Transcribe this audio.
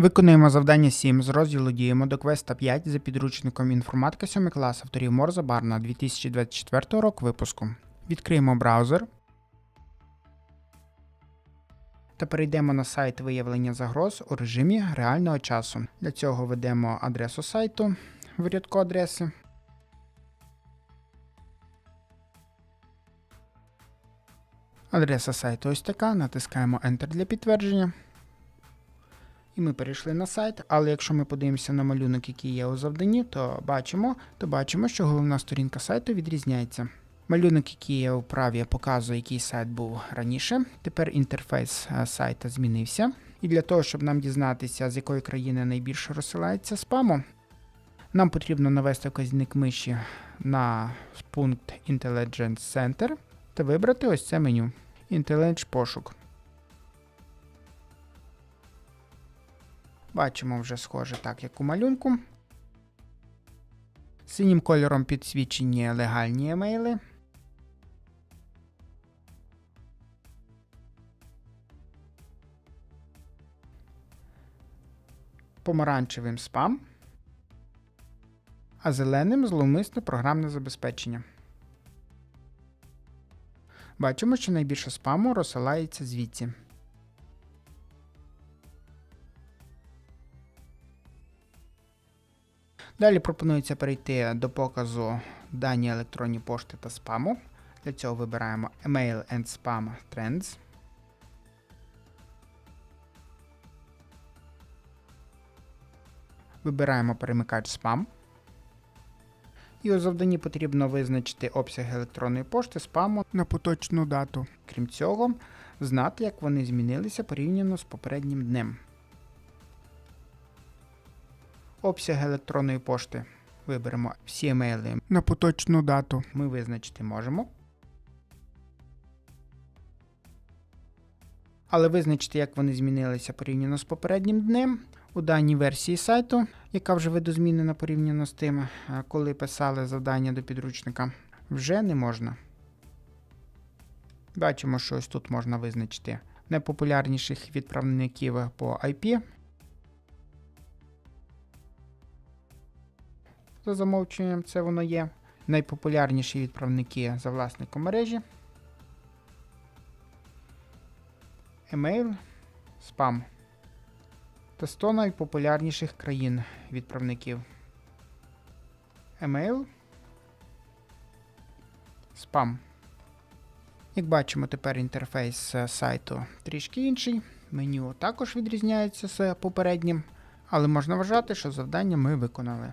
Виконуємо завдання 7 з розділу діємо до квеста 5 за підручником інформатика 7 клас авторів Морза Барна 2024 рок випуску. Відкриємо браузер та перейдемо на сайт виявлення загроз у режимі реального часу. Для цього введемо адресу сайту в рядку адреси. Адреса сайту ось така, натискаємо Enter для підтвердження. І ми перейшли на сайт, але якщо ми подивимося на малюнок, який є у завданні, то бачимо, то бачимо, що головна сторінка сайту відрізняється. Малюнок, який є у праві, показує, який сайт був раніше. Тепер інтерфейс е, сайта змінився. І для того, щоб нам дізнатися, з якої країни найбільше розсилається спаму, нам потрібно навести вказівник миші на пункт Intelligence Center та вибрати ось це меню Intelligence пошук. Бачимо вже схоже так, як у малюнку. Синім кольором підсвічені легальні емейли. Помаранчевим спам, а зеленим зловмисне програмне забезпечення. Бачимо, що найбільше спаму розсилається звідси. Далі пропонується перейти до показу дані електронні пошти та спаму. Для цього вибираємо Email and Spam Trends. Вибираємо перемикач спам. І у завданні потрібно визначити обсяг електронної пошти спаму на поточну дату. Крім цього, знати, як вони змінилися порівняно з попереднім днем. Обсяг електронної пошти. Виберемо всі емейли на поточну дату. Ми визначити можемо. Але визначити, як вони змінилися порівняно з попереднім днем. У даній версії сайту, яка вже видозмінена порівняно з тим, е, коли писали завдання до підручника, вже не можна. Бачимо, що ось тут можна визначити найпопулярніших відправників по IP. За замовченням це воно є. Найпопулярніші відправники за власником мережі. Емейл, спам. Та 100 найпопулярніших країн відправників. Емейл. Спам. Як бачимо, тепер інтерфейс сайту трішки інший. Меню також відрізняється з попереднім, але можна вважати, що завдання ми виконали.